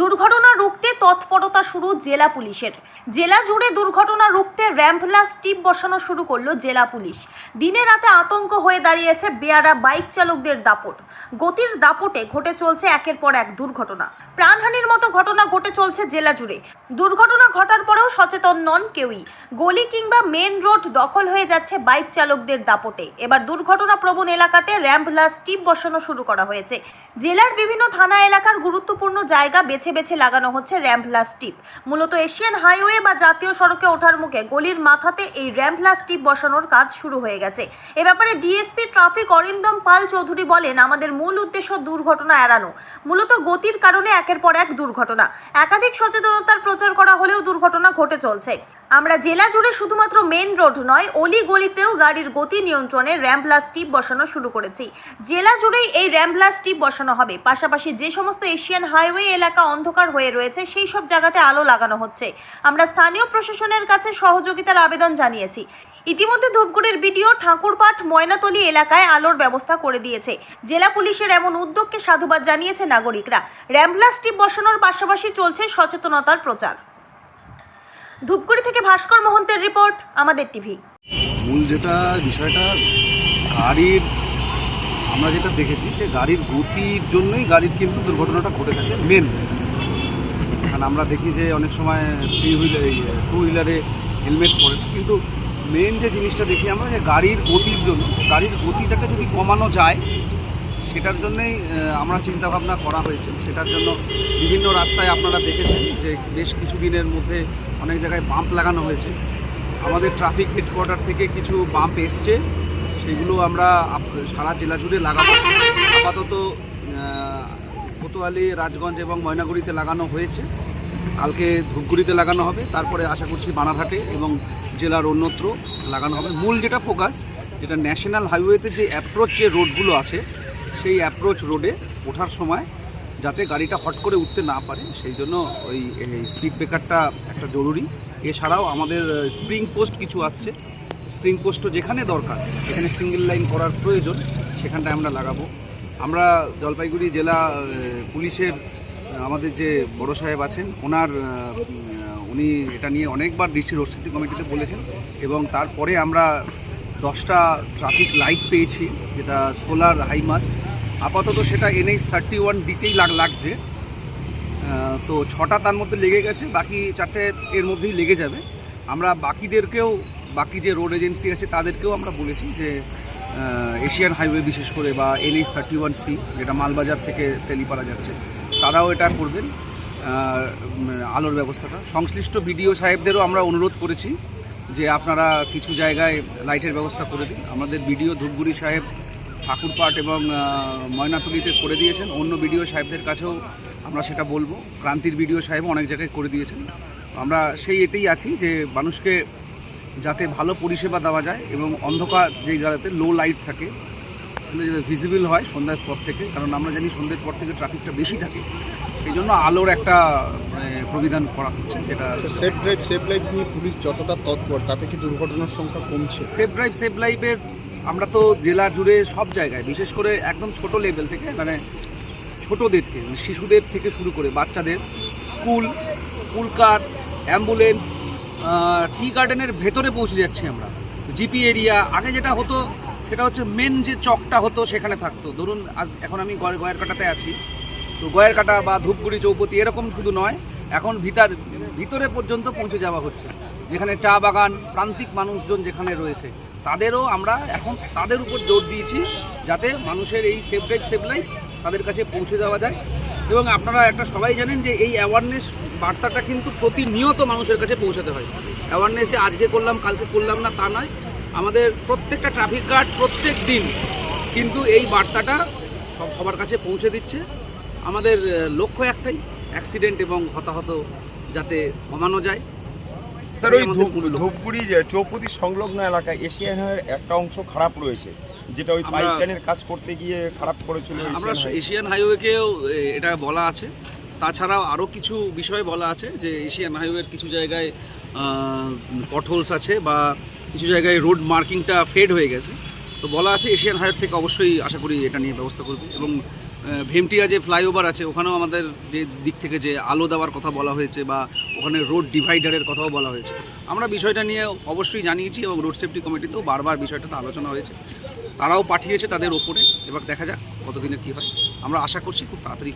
দুর্ঘটনা রুখতে তৎপরতা শুরু জেলা পুলিশের। জেলা জুড়ে দুর্ঘটনা রুখতে র্যাম্পলাস টিপ বসানো শুরু করল জেলা পুলিশ। দিনে রাতে আতঙ্ক হয়ে দাঁড়িয়েছে বেয়ারা বাইক চালকদের দাপট। গতির দাপটে ঘটে চলছে একের পর এক দুর্ঘটনা। প্রাণহানির মতো ঘটনা ঘটে চলছে জেলা জুড়ে। দুর্ঘটনা ঘটার পরেও সচেতন নন কেউই। গলি কিংবা মেন রোড দখল হয়ে যাচ্ছে বাইক চালকদের দাপটে। এবার দুর্ঘটনা প্রবণ এলাকাতে র্যাম্পলাস টিপ বসানো শুরু করা হয়েছে। জেলার বিভিন্ন থানা এলাকার গুরুত্বপূর্ণ জায়গা বেছে বেছে লাগানো হচ্ছে র্যাম্পলা টিপ মূলত এশিয়ান হাইওয়ে বা জাতীয় সড়কে ওঠার মুখে গলির মাথাতে এই র্যাম্পলাস টিপ বসানোর কাজ শুরু হয়ে গেছে। এ ব্যাপারে ডিএসপি ট্রাফিক অরিন্দম পাল চৌধুরী বলেন, আমাদের মূল উদ্দেশ্য দুর্ঘটনা এড়ানো। মূলত গতির কারণে একের পর এক দুর্ঘটনা। একাধিক সচেতনতার প্রচার করা হলেও দুর্ঘটনা ঘটে চলছে। আমরা জেলা জুড়ে শুধুমাত্র মেন রোড নয় অলি গলিতেও গাড়ির গতি নিয়ন্ত্রণে র্যাম্পলাস টিপ বসানো শুরু করেছি। জেলা জুড়েই এই র্যাম্পলাস টিপ বসানো হবে। পাশাপাশি যে সমস্ত এশিয়ান হাইওয়ে এলাকা অন্ধকার হয়ে রয়েছে, সেই সব জায়গাতে আলো লাগানো হচ্ছে। আমরা স্থানীয় প্রশাসনের কাছে সহযোগিতার আবেদন জানিয়েছি। ইতিমধ্যে ধূপগুড়ির বিডিও ঠাকুরপাট, ময়নাতলি এলাকায় আলোর ব্যবস্থা করে দিয়েছে। জেলা পুলিশের এমন উদ্যোগকে সাধুবাদ জানিয়েছে নাগরিকরা। র্যাম্পলাস টিপ বসানোর পাশাপাশি চলছে সচেতনতার প্রচার। ধূপগুড়ি থেকে ভাস্কর মহন্তের রিপোর্ট, আমাদের টিভি। মূল যেটা বিষয়টা, গাড়ির, আমরা যেটা দেখেছি যে গাড়ির গতির জন্যই গাড়ির কিন্তু দুর্ঘটনাটা ঘটে থাকে মেন কারণ আমরা দেখি যে অনেক সময় থ্রি হুইলার টু হুইলারে হেলমেট পরে। কিন্তু মেন যে জিনিসটা দেখি আমরা যে গাড়ির গতির জন্য, গাড়ির গতিটাকে যদি কমানো যায় সেটার জন্যই আমরা চিন্তাভাবনা করা হয়েছে। সেটার জন্য বিভিন্ন রাস্তায় আপনারা দেখেছেন যে বেশ কিছু দিনের মধ্যে অনেক জায়গায় বাম্প লাগানো হয়েছে। আমাদের ট্রাফিক হেডকোয়ার্টার থেকে কিছু বাম্প এসছে। সেগুলো আমরা সারা জেলা জুড়ে লাগাবো। আপাতত কোতোয়ালি, রাজগঞ্জ এবং ময়নাগুড়িতে লাগানো হয়েছে। কালকে ধূপগুড়িতে লাগানো হবে। তারপরে আশা করছি বানারহাটে এবং জেলার অন্যত্র লাগানো হবে। মূল যেটা ফোকাস যেটা ন্যাশনাল হাইওয়েতে যে অ্যাপ্রোচ যে রোডগুলো আছে সেই অ্যাপ্রোচ রোডে ওঠার সময় যাতে গাড়িটা হট করে উঠতে না পারে, সেই জন্য ওই স্পিড ব্রেকারটা একটা জরুরি। এছাড়াও আমাদের স্প্রিং পোস্ট কিছু আসছে। স্প্রিং পোস্টও যেখানে দরকার, যেখানে সিঙ্গেল লাইন করার প্রয়োজন সেখানটায় আমরা লাগাবো। আমরা জলপাইগুড়ি জেলা পুলিশের আমাদের যে বড় সাহেব আছেন, ওনার উনি এটা নিয়ে অনেকবার ডিসি রোড সেফটি কমিটিতে বলেছেন এবং তারপরে আমরা দশটা ট্রাফিক লাইট পেয়েছি, যেটা সোলার হাইমাস্ট আপাতত সেটা এনএইচ থার্টি ওয়ান দিতেই লাগ লাগছে। তো ছটা তার মধ্যে লেগে গেছে, বাকি চারটে এর মধ্যেই লেগে যাবে। আমরা বাকিদেরকেও, বাকি যে রোড এজেন্সি আছে তাদেরকেও আমরা বলেছি যে এশিয়ান হাইওয়ে বিশেষ করে বা এনএইচ থার্টি ওয়ান সি যেটা মালবাজার থেকে তেলিপাড়া যাচ্ছে, তারাও এটা করবেন। আলোর ব্যবস্থাটা। সংশ্লিষ্ট বিডিও সাহেবদেরও আমরা অনুরোধ করেছি যে আপনারা কিছু জায়গায় লাইটের ব্যবস্থা করে দিন। আমাদের বিডিও ধূপগুড়ি সাহেব ঠাকুরপাট এবং ময়নাতুলিতে করে দিয়েছেন। অন্য বিডিও সাহেবদের কাছেও আমরা সেটা বলব। ক্রান্তির বিডিও সাহেব অনেক জায়গায় করে দিয়েছেন। আমরা সেই এতেই আছি যে মানুষকে যাতে ভালো পরিষেবা দেওয়া যায় এবং অন্ধকার যে জায়গাতে লো লাইট থাকে যাতে ভিজিবল হয় সন্ধ্যার পর থেকে। কারণ আমরা জানি সন্ধ্যের পর থেকে ট্রাফিকটা বেশি থাকে। এই জন্য আলোর একটা প্রবিধান করা হচ্ছে যেটা সেফ ড্রাইভ সেফ লাইফ নিয়ে পুলিশ যতটা তৎপর তাতে কি দুর্ঘটনার সংখ্যা কমছে? সেফ ড্রাইভ সেফ লাইফের আমরা তো জেলা জুড়ে সব জায়গায় বিশেষ করে একদম ছোট লেভেল থেকে মানে ছোটোদেরকে মানে শিশুদের থেকে শুরু করে বাচ্চাদের স্কুল পুলকার অ্যাম্বুলেন্স টি গার্ডেনের ভেতরে পৌঁছে যাচ্ছি আমরা। জিপি এরিয়া আগে যেটা হতো সেটা হচ্ছে মেন যে চকটা হতো সেখানে থাকতো। ধরুন এখন আমি গয়ের কাটাতে আছি। তো গয়ের কাটা বা ধূপগুড়ি চৌপতি এরকম শুধু নয় এখন ভিতর ভিতরে পর্যন্ত পৌঁছে যাওয়া হচ্ছে। যেখানে চা বাগান, প্রান্তিক মানুষজন যেখানে রয়েছে, তাদেরও আমরা এখন তাদের উপর জোর দিয়েছি যাতে মানুষের এই সেফ ড্রাইভ সেফ লাইফ তাদের কাছে পৌঁছে দেওয়া যায়। এবং আপনারা একটা সবাই জানেন যে এই অ্যাওয়ারনেস বার্তাটা কিন্তু প্রতিনিয়ত মানুষের কাছে পৌঁছাতে হয়। অ্যাওয়ারনেসে আজকে করলাম, কালকে করলাম না, তা নয়। আমাদের প্রত্যেকটা ট্রাফিক গার্ড প্রত্যেক দিন কিন্তু এই বার্তাটা সব সবার কাছে পৌঁছে দিচ্ছে। আমাদের লক্ষ্য একটাই অ্যাক্সিডেন্ট এবং হতাহত যাতে কমানো যায় স্যার ওই। ধূপগুড়ি চৌপতি সংলগ্ন এলাকায় এশিয়ান হাইওয়ের একটা অংশ খারাপ রয়েছে যেটা ওই পাইপলাইনের কাজ করতে গিয়ে খারাপ করেছিল আমরা এশিয়ান হাইওয়েকেও এটা বলা আছে। তাছাড়াও আরও কিছু বিষয় বলা আছে যে এশিয়ান হাইওয়ের কিছু জায়গায় পটহোলস আছে বা কিছু জায়গায় রোড মার্কিংটা ফেড হয়ে গেছে। তো বলা আছে এশিয়ান হাইওয়ে থেকে অবশ্যই আশা করি এটা নিয়ে ব্যবস্থা করবে এবং ভেমটিয়া যে ফ্লাইওভার আছে, ওখানেও আমাদের যে দিক থেকে যে আলো দেওয়ার কথা বলা হয়েছে বা ওখানে রোড ডিভাইডারের কথাও বলা হয়েছে। আমরা বিষয়টা নিয়ে অবশ্যই জানিয়েছি এবং রোড সেফটি কমিটিতেও বারবার বিষয়টাতে আলোচনা হয়েছে। তারাও পাঠিয়েছে তাদের ওপরে। এবার দেখা যাক কতদিনে কী হয়। আমরা আশা করছি খুব তাড়াতাড়ি